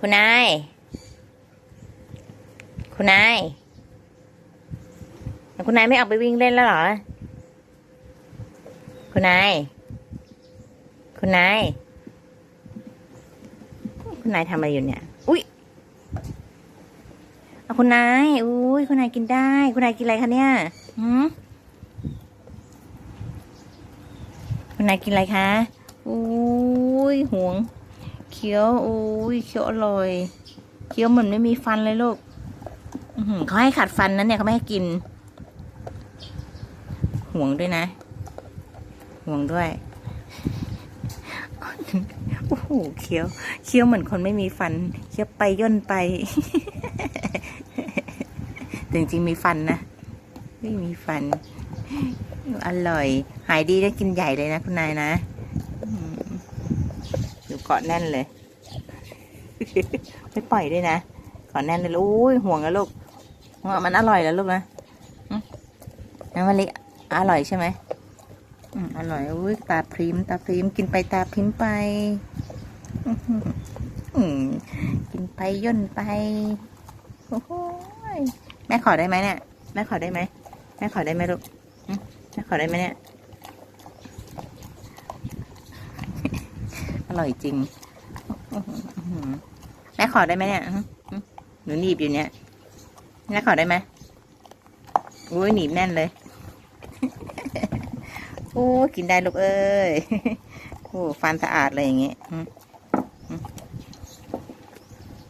คุณนาย คุณนายคุณนายไม่ออกไปวิ่งเล่นแล้วหรอ คุณนาย คุณนาย คุณนายทำอะไรอยู่เนี่ย อุ้ยเอาคุณนาย อุ้ยคุณนายกินได้ คุณนายกินอะไรคะเนี่ยหืมคุณนายกินอะไรคะ อุ้ยห่วง เคี้ยวอุ้ยเคี้ยวอร่อย เคี้ยวเหมือนไม่มีฟันเลยลูกอืเขาให้ขัดฟันนะเนี่ยเขาไม่ให้กิน ห่วงด้วยนะ ห่วงด้วยโอ้โหเคี้ยวเคี้ยวเหมือนคนไม่มีฟัน เคี้ยวไปย่นไปแต่จริงมีฟันนะไม่มีฟัน อร่อย หายดีได้กินใหญ่เลยนะคุณนายนะอยู่เกาะแน่นเลย ไม่ปล่อยด้วยนะเกาะแน่นเลยลูกอุ้ยห่วงนะลูกว่ามันอร่อยแล้วลูกนะน้ำมะลิอร่อยใช่ไหมอร่อยอุ้ยตาพริมตาพริมกินไปตาพริมไปกินไปย่นไปโอ้ยแม่ขอได้ไหมเนี่ยแม่ขอได้ไหมแม่ขอได้ไหมลูกแม่ขอได้ไหมเนี่ยอร่อยจริง แม่ขอได้ไหมเนี่ยหนูหนีบอยู่เนี่ยแม่ขอได้ไหมอุ้ยหนีบแน่นเลยโอ้กินได้ลูกเอ้ยโอ้ฟันสะอาดเลยอย่างเงี้ย